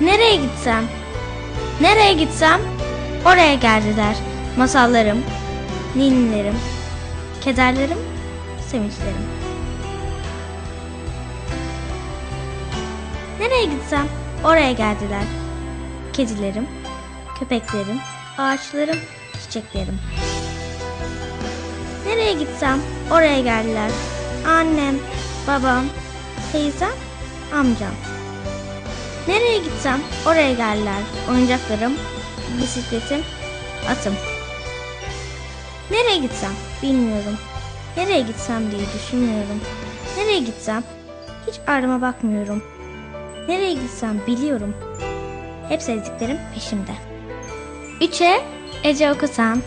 Nereye gitsem? Nereye gitsem? Oraya geldi der. Masallarım, ninnilerim, kederlerim, sevinçlerim. Nereye gitsem? Oraya geldiler. Kedilerim, köpeklerim, ağaçlarım, çiçeklerim. Nereye gitsem oraya geldiler. Annem, babam, teyzem, amcam. Nereye gitsem oraya geldiler. Oyuncaklarım, bisikletim, atım. Nereye gitsem bilmiyorum. Nereye gitsem diye düşünmüyorum. Nereye gitsem hiç ardıma bakmıyorum. Nereye gitsem biliyorum. Hep sevdiklerim peşimde. Üçe Ece Okusan,